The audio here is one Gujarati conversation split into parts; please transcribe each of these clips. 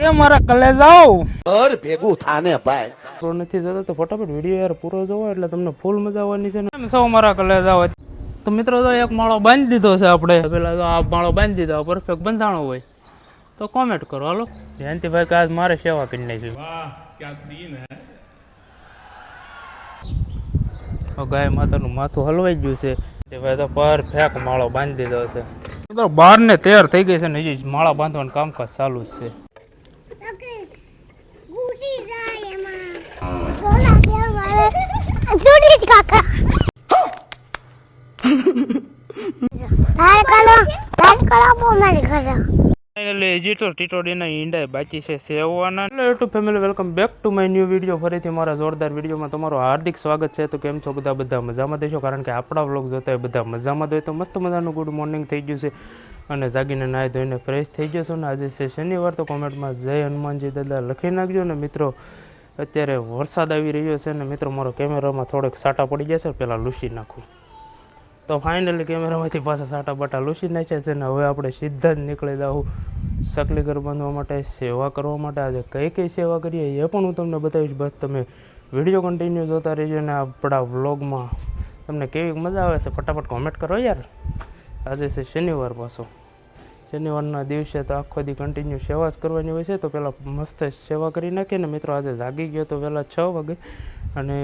કે મારા કલેજાઓ ઘર ભેગું થાને ભાઈ. તો નથી જતો તો ફટાફટ વીડિયો યાર પૂરો જોવો એટલે તમને ફૂલ મજા આવવાની છે ને. સૌ મારા કલેજાઓ તો મિત્રો તો એક માળો બાંધી દીધો છે આપણે. પેલા તો આ માળો બાંધી દીધો પરફેક્ટ બંધાણો હોય. તો કોમેન્ટ કરો હાલો. જયંતિભાઈ કે આજ મારે સેવા કરી નાખી. હવે ગાય માતાનું માથું હલવાઈ ગયું છે. તે ભાઈ તો પરફેક્ટ માળો બાંધી દીધો છે. બાર બહાર ને તૈયાર થઈ ગઈ છે ને હજી માળા બાંધવાનું કામકાજ ચાલુ જ છે ઘૂસી જાય એમાં સોલા મારે કાકા છે સેવવાના. એટલે YouTube family welcome back to my new video ફરીથી મારા જોરદાર વિડીયોમાં તમારું હાર્દિક સ્વાગત છે. તો કેમ છો બધા? બધા મજામાં દેશો? કારણ કે આપણા વ્લોગ જોતા બધા મજામાં જોઈએ તો મસ્ત મજાનું ગુડ મોર્નિંગ થઈ ગયું છે. અને જાગીને નાહી ધોઈને ફ્રેશ થઈ ગયો છો ને આજે છે શનિવાર. તો કોમેન્ટમાં જય હનુમાનજી દાદા લખી નાખજો. ને મિત્રો અત્યારે વરસાદ આવી રહ્યો છે ને મિત્રો, મારો કેમેરામાં થોડોક સાટા પડી જશે પહેલાં લૂસી નાખું. તો ફાઇનલી કેમેરામાંથી પાછા સાટા બાટા લૂસી નાખ્યા છે ને હવે આપણે સીધા જ નીકળી સકલી ઘર બાંધવા માટે સેવા કરવા માટે આજે કઈ કઈ સેવા કરીએ એ પણ હું તમને બતાવીશ. બસ તમે વીડિયો કન્ટિન્યુ જોતા રહેજો ને આપણા વ્લોગમાં. તમને કેવી મજા આવે છે? ફટાફટ કોમેન્ટ કરો યાર. આજે છે શનિવાર પાછો. શનિવારના દિવસે તો આખો દી કન્ટિન્યુ સેવા જ કરવાની હોય છે. તો પહેલાં મસ્ત સેવા કરી નાખીએ ને મિત્રો આજે જાગી ગયો તો વહેલા છ વાગે અને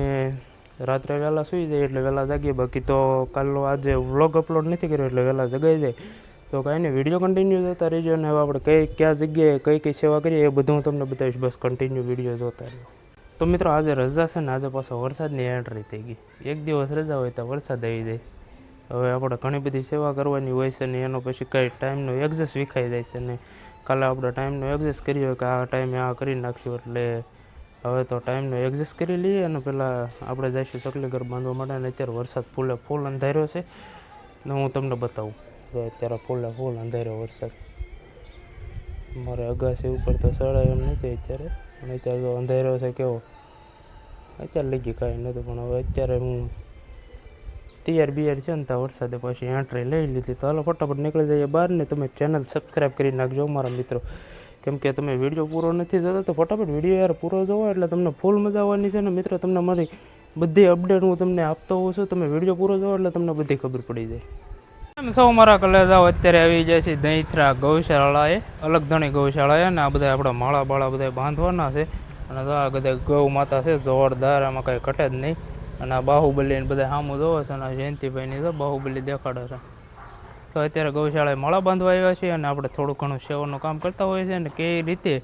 રાત્રે વહેલા સૂઈ જાય એટલે વહેલા જાગીએ. બાકી તો કાલનો આજે વ્લોગ અપલોડ નથી કર્યો એટલે વહેલા જગાઈ જાય. તો કાંઈ નહીં વીડિયો કન્ટિન્યુ જોતા રહેજો અને હવે આપણે કઈ કયા જગ્યાએ કઈ કઈ સેવા કરીએ એ બધું હું તમને બતાવીશ. બસ કન્ટિન્યુ વીડિયો જોતા રહ્યો તો મિત્રો આજે રજા છે ને આજે પાછો વરસાદની એન્ટ્રી થઈ ગઈ. એક દિવસ રજા હોય તો વરસાદ આવી જાય. હવે આપણે ઘણી બધી સેવા કરવાની હોય છે ને એનો પછી કંઈ ટાઈમનો એડજસ્ટ વિખાઈ જાય છે ને. કાલે આપણે ટાઈમનો એડજસ્ટ કર્યો કે આ ટાઈમે આ કરી નાખ્યું એટલે હવે તો ટાઈમનો એડજસ્ટ કરી લઈએ અને પહેલાં આપણે જઈશું ચકલી ઘર બાંધવા માટે અને અત્યારે વરસાદ ફૂલે ફૂલ અંધાર્યો છે. ને હું તમને બતાવું તો અત્યારે ફૂલે ફૂલ અંધાર્યો વરસાદ. મારે અગાસી ઉપર તો સડાય એમ નથી અત્યારે. અને અત્યારે અંધાર્યો છે કેવો. અત્યારે લઈ ગઈ કાંઈ નહોતું પણ હવે અત્યારે હું તૈયાર બિયાર છે ને ત્યાં વરસાદે પછી એન્ટ્રી લઈ લીધી. તો હાલો ફટાફટ નીકળી જઈએ બહાર ને તમે ચેનલ સબસ્ક્રાઈબ કરી નાખજો મારા મિત્રો. કેમ કે તમે વીડિયો પૂરો નથી જોતા તો ફટાફટ વીડિયો યાર પૂરો જોવો એટલે તમને ફૂલ મજા આવવાની છે ને મિત્રો, તમને મારી બધી અપડેટ હું તમને આપતો હોઉં છું. તમે વીડિયો પૂરો જોવો એટલે તમને બધી ખબર પડી જાય. એમ સૌ મારા કલેજાઓ અત્યારે આવી જાય છે દહીંથરા ગૌશાળાએ, અલગ ધણી ગૌશાળાએ અને આ બધા આપણા માળા બાળા બધા બાંધવાના છે. અને આ બધા ગૌ માતા છે, જોરદાર, આમાં કાંઈ ઘટે જ નહીં. અને બાહુબલી બધા સામું જોવો છે અને જયંતિભાઈની તો બાહુબલી દેખાડે છે. તો અત્યારે ગૌશાળાએ માળા બાંધવા આવ્યા છીએ અને આપણે થોડું ઘણું સેવાનું કામ કરતા હોઈએ છીએ અને કઈ રીતે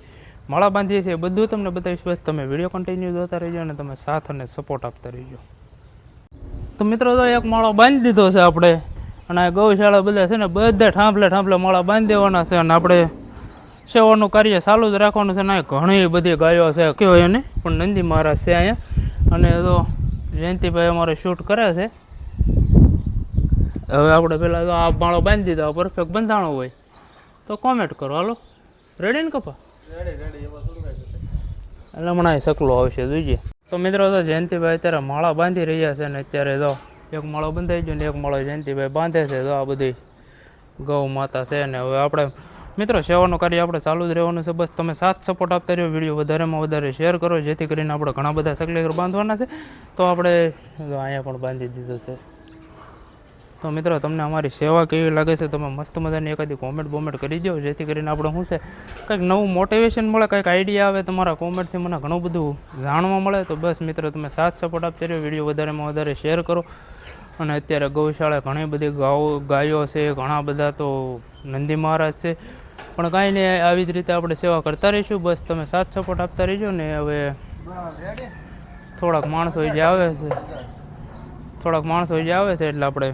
માળા બાંધીએ છીએ બધું તમને બતાવીશ. બસ તમે વીડિયો કન્ટિન્યુ જોતા રહેજો અને તમે સાથ અને સપોર્ટ આપતા રહેજો. તો મિત્રો તો એક માળો બાંધી દીધો છે આપણે અને ગૌશાળા બધા છે ને બધા ઠાંભલે ઠાંભલે માળા બાંધી દેવાના છે અને આપણે સેવાનું કાર્ય ચાલુ જ રાખવાનું છે ને ઘણી બધી ગાયો છે. કયો એને પણ નંદી મહારાજ છે અહીંયા. અને તો જયંતિભાઈ અમારે શૂટ કરે છે. હવે આપણે પહેલાં તો આ માળો બાંધી દીધો પરફેક્ટ બંધાણો હોય. તો કોમેન્ટ કરો હાલો. રેડી ને કપા? એટલે હમણાં સકલો આવશે જોઈએ તો મિત્રો તો જયંતિભાઈ અત્યારે માળા બાંધી રહ્યા છે ને અત્યારે તો એક માળો બંધાઈ ગયો ને એક માળો જયંતિભાઈ બાંધે છે. તો આ બધી ગૌ માતા છે ને હવે આપણે મિત્રો, સેવાનું કાર્ય આપણે ચાલુ જ રહેવાનું છે. બસ તમે સાથ સપોર્ટ આપતા રહ્યો. વીડિયો વધારેમાં વધારે શેર કરો. જેથી કરીને આપણે ઘણા બધા સકલી બાંધવાના છે. તો આપણે અહીંયા પણ બાંધી દીધું છે. તો મિત્રો, તમને અમારી સેવા કેવી લાગે છે? તમે મસ્ત મજાની એકાદી કોમેન્ટ બોમેન્ટ કરી દો જેથી કરીને આપણે શું છે, કંઈક નવું મોટિવેશન મળે, કંઈક આઈડિયા આવે તમારા કોમેન્ટથી મને ઘણું બધું જાણવા મળે. તો બસ મિત્રો, તમે સાથ સપોર્ટ આપતા રહ્યો. વીડિયો વધારેમાં વધારે શેર કરો. અને અત્યારે ગૌશાળા ઘણી બધી ગાઓ, ગાયો છે. ઘણા બધા તો નંદી મહારાજ છે. પણ કાંઈ નહીં, આવી જ રીતે આપણે સેવા કરતા રહીશું. બસ તમે સાથ સપોર્ટ આપતા રહીજો ને હવે થોડાક માણસો જે આવે છે, થોડાક માણસો જે આવે છે એટલે આપણે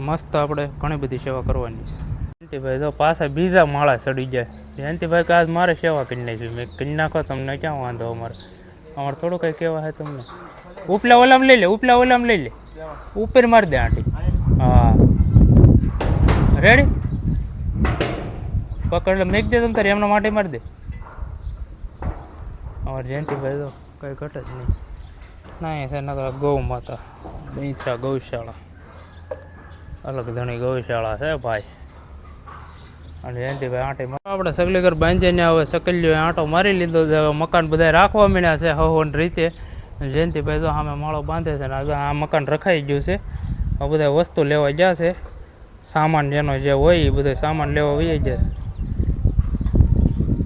મસ્ત આપણે ઘણી બધી સેવા કરવાની છે. જયંતિભાઈ તો પાછા બીજા માળા ચડી જાય. જયંતિભાઈ, કે આજ મારે સેવા કરી નાખી? મેં કરી નાખો તમને, ક્યાં વાંધો અમારે? અમારે થોડું કંઈ કહેવા છે તમને? ઉપલા ઓલામ લઈ લે, ઉપલા ઓલામ લઈ લે. ઉપર મારી દે આંટી. હા. રેડી પકડ એટલે મેક દે તમ તારે, એમના માટે મારી દે. અમારે જયંતિભાઈ તો કંઈ ઘટે જ નહીં. ના, એ નકર ગૌ માતા. બીચા ગૌશાળા. અલગ ધણી ગૌશાળા છે ભાઈ. અને જયંતિભાઈ આંટે આપણે સગલીગર બાંધીને હવે સકલીઓ આંટો મારી લીધો છે. હવે મકાન બધા રાખવા માંડ્યા છે હવન રીતે. જયંતિભાઈ તો સામે માળો બાંધે છે ને આ મકાન રખાઈ ગયું છે. આ બધા વસ્તુ લેવા ગયા સામાન જેનો જે હોય એ બધો સામાન લેવા વહી જશે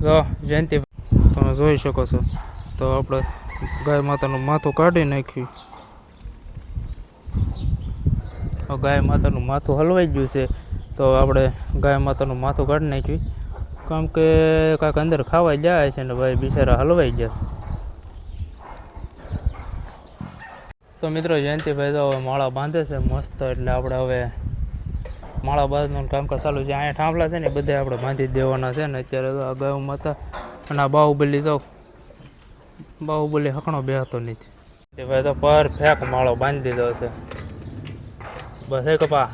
તો જયંતિ તમે જોઈ શકો છો. તો આપણે ગાય માતાનું માથું કાઢી નાખ્યું. ગાય માતાનું માથું હલવાઈ ગયું છે. તો આપણે ગાય માતાનું માથું કાઢી નાખ્યું. કેમ કે કાંઈક અંદર ખાવા જાય છે ને ભાઈ, બિચારા હલવાઈ ગયા તો મિત્રો, જયંતિભાઈ તો હવે માળા બાંધે છે મસ્ત, એટલે આપણે હવે માળા બાંધવાનું કામકાજ ચાલુ છે. અહીંયા થાંભલા છે ને બધે આપણે બાંધી દેવાના છે ને અત્યારે તો આ ગાય માતા અને આ બાહુબલી તો બાહુબલી હકણો બેહતો નથી. તે ભાઈ તો પરફેક્ટ માળો બાંધી દીધો છે. બસ એ કપા.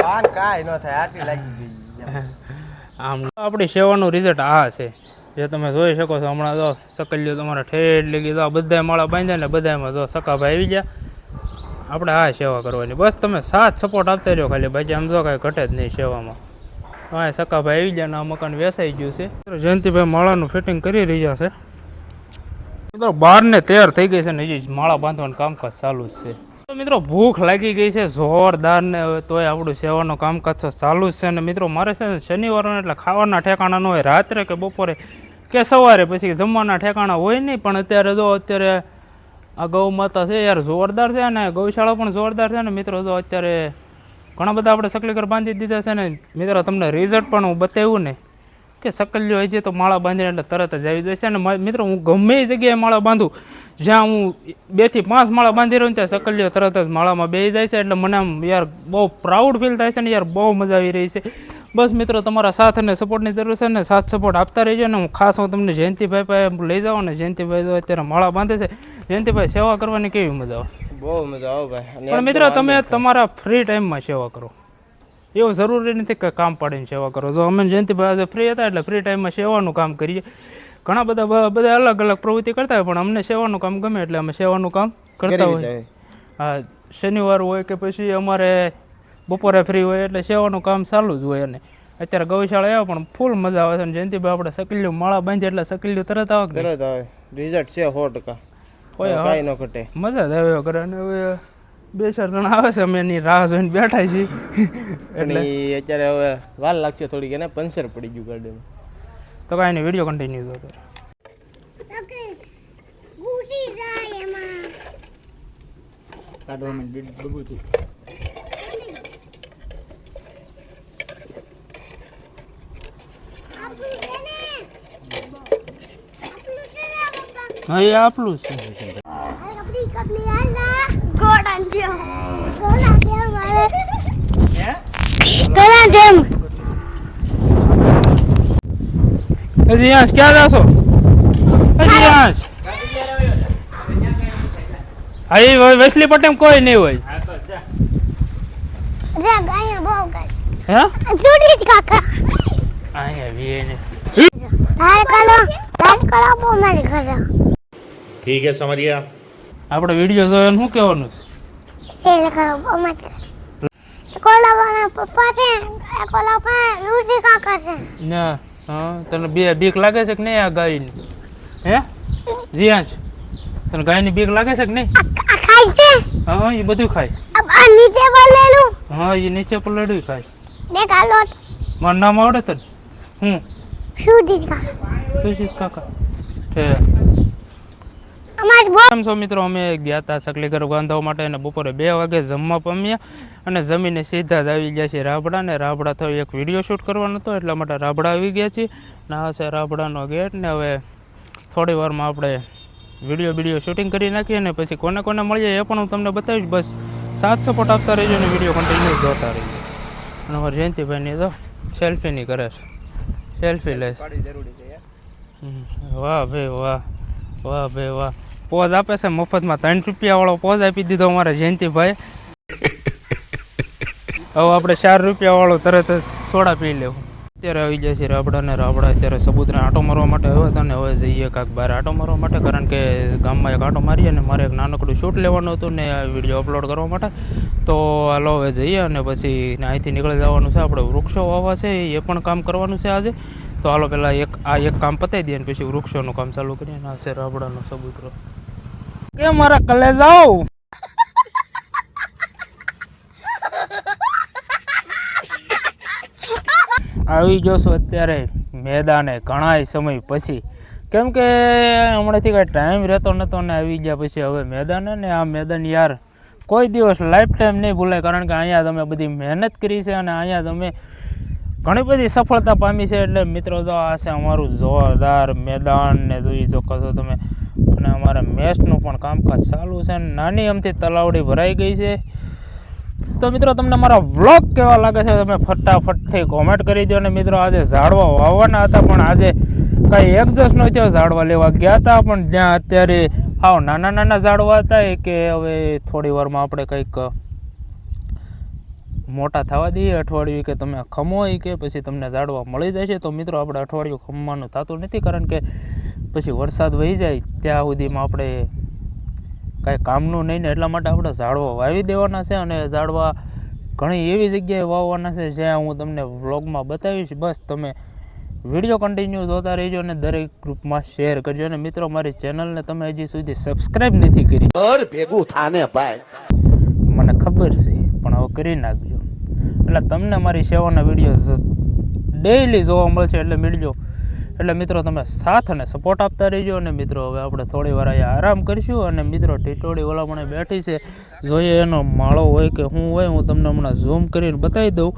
કાન કાંઈ ન થાય આટલી લાગી ગઈ આમ આપણી સેવાનું રિઝલ્ટ આ છે. જે તમે જોઈ શકો છો હમણાં તો સકલીઓ તમારા ઠેઠ લગી તો બધા માળા બાંધ્યા ને બધામાં જો સકાભાઈ આવી ગયા. આપણે આ સેવા કરવાની. બસ તમે સાથ સપોર્ટ આપતા રહ્યો ખાલી. બાકી આમ તો કાંઈ ઘટે જ નહીં સેવામાં. હા સકાભાઈ આવી ગયા આ મકાન વેસાઈ ગયું છે. જયંતિભાઈ માળાનું ફિટિંગ કરી રહ્યા છે. મિત્રો બાર ને તેર થઈ ગઈ છે ને હજી માળા બાંધવાનું કામકાજ ચાલુ જ છે. તો મિત્રો ભૂખ લાગી ગઈ છે જોરદાર ને તોય આપણું સેવાનું કામકાજ તો ચાલુ જ છે ને મિત્રો મારે છે ને શનિવારનો એટલે ખાવાના ઠેકાણા ન હોય. રાત્રે કે બપોરે કે સવારે, પછી જમવાના ઠેકાણા હોય નહીં. પણ અત્યારે જો અત્યારે આ ગૌ માતા છે યાર, જોરદાર છે ને ગૌશાળા પણ જોરદાર છે ને મિત્રો તો અત્યારે ઘણા બધા આપણે સકલીકર બાંધી દીધા છે ને, મિત્રો, તમને રિઝલ્ટ પણ હું બતાવ્યું ને, કે સકલીઓ હોય છે તો માળા બાંધીને એટલે તરત જ આવી જશે. અને મિત્રો, હું ગમે એ જગ્યાએ માળા બાંધું, જ્યાં હું બેથી પાંચ માળા બાંધી રહ્યો ત્યાં સકલીઓ તરત જ માળામાં બેસી જાય છે. એટલે મને આમ યાર બહુ પ્રાઉડ ફીલ થાય છે ને, યાર બહુ મજા આવી રહી છે. બસ મિત્રો, તમારા સાથ અને સપોર્ટની જરૂર છે ને, સાથ સપોર્ટ આપતા રહેજો ને, હું ખાસ હું તમને જયંતિભાઈ પાસે લઈ જાઉં ને જયંતિભાઈ અત્યારે માળા બાંધે છે જયંતિભાઈ સેવા કરવાની કેવી મજા આવે? બહુ મજા આવે ભાઈ. પણ મિત્રો તમે તમારા ફ્રી ટાઈમમાં સેવા કરો. એવું જરૂરી નથી કે કામ પાડીને સેવા કરો. જો અમે જયંતિભાઈ આજે ફ્રી હતા એટલે ફ્રી ટાઈમમાં સેવાનું કામ કરીએ. ઘણા બધા બધા અલગ અલગ પ્રવૃત્તિ કરતા હોય પણ અમને સેવાનું કામ ગમે એટલે અમે સેવાનું કામ કરતા હોય. હા શનિવાર હોય કે પછી અમારે બપોરે ફ્રી હોય એટલે સેવાનું કામ ચાલુ જ હોય અને અત્યારે ગૌશાળા આવ્યા પણ ફૂલ મજા આવે છે. જયંતિભાઈ આપણે સકલીઓ માળા બાંધીએ એટલે સકલ્યું તરત આવે તરત આવે. રિઝલ્ટ છે સો ટકા. હોય. કાંઈ ન ઘટે. મજા જ આવ્યો કરે અને હવે બે ચાર જણા આવે છે અમે એની રાહ જોઈને બેઠા છીએ. એટલે અત્યારે હવે વાર લાગશે થોડીક એને પંચર પડી ગયું ગાડીમાં તો કાંઈ નહીં વીડિયો કન્ટિન્યુ થતો ઘૂસી જાય એમાં કાઢવાનું બગું આપણું છે ને આપણું છે ને પપ્પા હા, એ આપલું જ છે. હજી યાંશ ક્યાં જાશો? હજી યાંશ. હા વેસલી પટેમ કોઈ નહીં હોય. હે? સુડી કાકા અહીંયા વીએ ને. ઘરે. ठीक है समझ गया આપણે વિડીયો જોયો શું કહેવાનું છે સેલ કરો બહુ મારી ઘરે કોલા વાળા પપ્પા છે એ કોલા પા લુસી કાકા છે ના હા તને બે બીક લાગે છે કે નહીં આ ગાયની હે જીયાંશ તને ગાયની બીક લાગે છે કે નહીં આ આ ખાય છે હા એ બધું ખાય અબ આ નીચે બોલેલું હા એ નીચે પલડ્યું ખાય દેખ આ લોટ મારું નામ આવડે તને હું સુડી કાકા સુશીત કાકા છે અમાર બહુ કેમ છો મિત્રો? અમે ગયા હતા સકલી ઘર બાંધવા માટે અને બપોરે બે વાગે જમવા પામ્યા અને જમીને સીધા જ આવી ગયા છીએ રાબડા ને રાબડા થયો એક વીડિયો શૂટ કરવાનો હતો એટલા માટે રાબડા આવી ગયા છીએ. ને આ છે રાબડાનો ગેટ ને હવે થોડી વારમાં આપણે વીડિયો વીડિયો શૂટિંગ કરી નાખીએ અને પછી કોને કોને મળીએ એ પણ હું તમને બતાવીશ. બસ સાથ સપોર્ટ આપતા રહેજો અને વીડિયો કન્ટિન્યુ જોતા રહીજો. અને અમારા જયંતિભાઈની તો સેલ્ફીની કરે છે. સેલ્ફી લે જરૂરી છે યાર. હમ, વાહ ભાઈ વાહ વાહ ભાઈ વાહ. પોઝ આપે છે. મફતમાં ત્રણ રૂપિયાવાળો પોઝ આપી દીધો અમારા જયંતિભાઈ. હવે આપણે ચાર રૂપિયાવાળો તરત જ સોડા પી લેવું. અત્યારે આવી જાય છે રાબડા ને રાબડા. અત્યારે સબૂતને આંટો મારવા માટે આવ્યા હતા ને હવે જઈએ કાંક બહાર આંટો મારવા માટે, કારણ કે ગામમાં એક આંટો મારીએ અને મારે એક નાનકડું શૂટ લેવાનું હતું ને આ વીડિયો અપલોડ કરવા માટે. તો હાલો હવે જઈએ અને પછી અહીંથી નીકળી જવાનું છે. આપણે વૃક્ષો વાવવા છે, એ પણ કામ કરવાનું છે આજે. તો હાલો પહેલાં એક, આ એક કામ પતાવી દઈએ અને પછી વૃક્ષોનું કામ ચાલુ કરીએ અને આ છે રાબડાનો સબૂતરો. કે મારા કલે જાઓ આવી જશો અત્યારે મેદાને ઘણાય સમય પછી. કેમ કે હમણાંથી કાંઈ ટાઈમ રહેતો નહોતો ને આવી ગયા પછી હવે મેદાને ને આ મેદાન યાર કોઈ દિવસ લાઈફ ટાઈમ નહીં ભૂલાય, કારણ કે અહીંયા તમે બધી મહેનત કરી છે અને અહીંયા તમે ઘણી બધી સફળતા પામી છે. એટલે મિત્રો, તો આ છે અમારું જોરદાર મેદાન ને જોઈ ચોક્કસ તમે અને અમારે મેચનું પણ કામકાજ ચાલુ છે અને નાની અમથી તલાવડી ભરાઈ ગઈ છે. તો મિત્રો, તમને મારા વ્લોગ કેવા લાગે છે તમે ફટાફટથી કોમેન્ટ કરી દો અને મિત્રો, આજે ઝાડવા વાવવાના હતા, પણ આજે કાંઈ એડજસ્ટ ન થયો, ઝાડવા લેવા ગયા હતા, પણ જ્યાં અત્યારે આવ નાના નાના ઝાડવા હતા કે હવે થોડી વારમાં આપણે કંઈક મોટા થવા દઈએ, અઠવાડિયું કે તમે ખમો કે પછી તમને ઝાડવા મળી જાય છે તો મિત્રો, આપણે અઠવાડિયું ખમવાનું થતું નથી, કારણ કે પછી વરસાદ વહી જાય ત્યાં સુધીમાં આપણે કાંઈ કામનું નહીં ને એટલા માટે આપણે ઝાડવા વાવી દેવાના છે અને ઝાડવા ઘણી એવી જગ્યાએ વાવવાના છે જ્યાં હું તમને વ્લોગમાં બતાવીશ. બસ તમે વીડિયો કન્ટિન્યુ જોતા રહેજો અને દરેક ગ્રુપમાં શેર કરજો. અને મિત્રો મારી ચેનલને તમે હજી સુધી સબસ્ક્રાઈબ નથી કરી. ભેગું થાને ભાઈ? મને ખબર છે પણ હવે કરી નાખજો. એટલે તમને મારી સેવાના વીડિયો ડેઈલી જોવા મળશે એટલે મળજો. એટલે મિત્રો તમે સાથ અને સપોર્ટ આપતા રહેજો અને મિત્રો હવે આપણે થોડી વાર અહીંયા આરામ કરીશું અને મિત્રો ટીટોળી ઓલામણે બેઠી છે. જોઈએ એનો માળો હોય કે શું હોય, હું તમને હમણાં ઝૂમ કરીને બતાવી દઉં.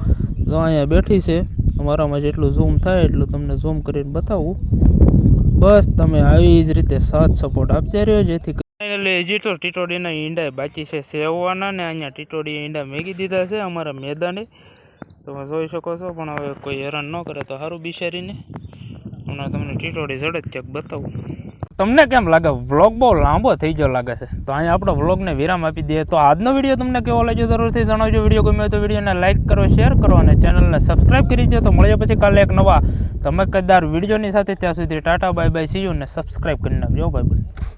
તો અહીંયા બેઠી છે. અમારામાં જેટલું ઝૂમ થાય એટલું તમને ઝૂમ કરીને બતાવું. બસ તમે આવી જ રીતે સાથ સપોર્ટ આપતા રહ્યો જેથી ફાઇનલી તો ટીટોડીના ઈંડા બાકી છે સેવવાના ને અહીંયા ટીટોડી ઈંડા મેગી દીધા છે અમારા મેદાને. તમે જોઈ શકો છો, પણ હવે કોઈ હેરાન ન કરે તો સારું બિચારીને. હમણાં તમને ટીટોડી જ ક્યાંક બતાવું. તમને કેમ લાગે? વ્લોગ બહુ લાંબો થઈ ગયો લાગે છે. તો અહીંયા આપણો વ્લોગને વિરામ આપી દઈએ. તો આજનો વીડિયો તમને કેવો લાગ્યો જરૂરથી જણાવજો. વીડિયો ગમ્યો તો વિડીયોને લાઇક કરો શેર કરો અને ચેનલને સબસ્ક્રાઈબ કરી દો તો મળીએ પછી કાલે એક નવા. ધમકદાર વિડીયોની સાથે ત્યાં સુધી tata bye bye see you ને સબસ્ક્રાઈબ કરી નાખજો. બાય